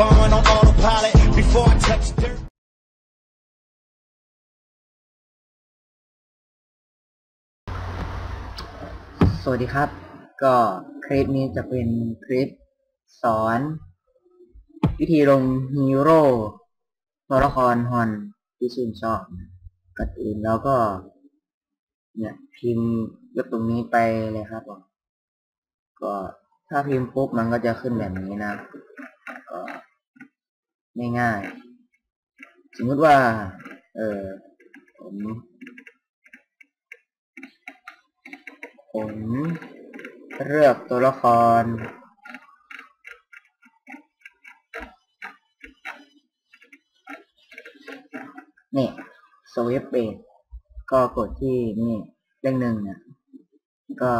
My life's riding on on autopilot. Before I touch dirt. สวัสดีครับ ก็คลิปนี้จะเป็นคลิปสอน วิธีลงฮีโร่ตัวละครฮอนที่ชื่นชอบก่อนอื่นแล้วก็ เนี่ยพิมพ์ยกตรงนี้ไปเลยครับผมก็ถ้าพิมพ์ปุ๊บมันก็จะขึ้นแบบนี้นะก็ ง่ายๆ สมมติว่า เออผม ผมเลือกตัวละคร นี่สวิฟเบดก็กดที่นี่เลขหนึ่งเนี่ย ก็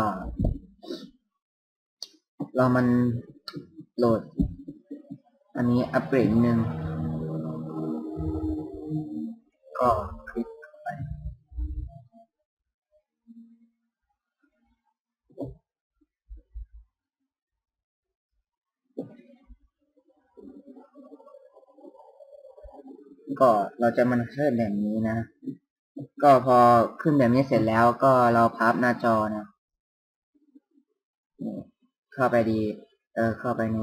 รอมันโหลด อันนี้อัปเกรดนิดนึงก็คลิกไปก็เราจะมันขึ้นแบบนี้นะ ก็พอขึ้นแบบนี้เสร็จแล้วก็เราพับหน้าจอนะนี่เข้าไปดี เออเข้าไปใน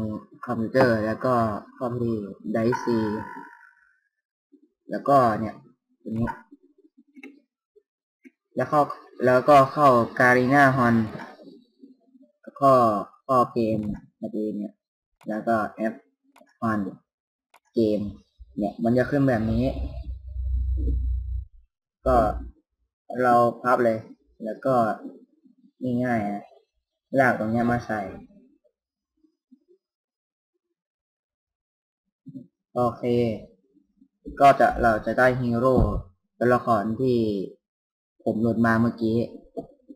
คอมพิวเตอร์แล้วก็เข้าไปที่ไดซีแล้วก็เนี่ยตัวนี้ แล้วเข้าแล้วก็เข้าการีนาฮอนแล้วก็ข้าเกมแบบนี้เนี่ย แล้วก็แอปฮอนเกม เนี่ย มันจะขึ้นแบบนี้ ก็เราพับเลย แล้วก็ง่ายๆนะลากตรงเนี้ยมาใส่ โอเค ก็จะเราจะได้ฮีโร่ตัวละครที่ผมโหลดมาเมื่อกี้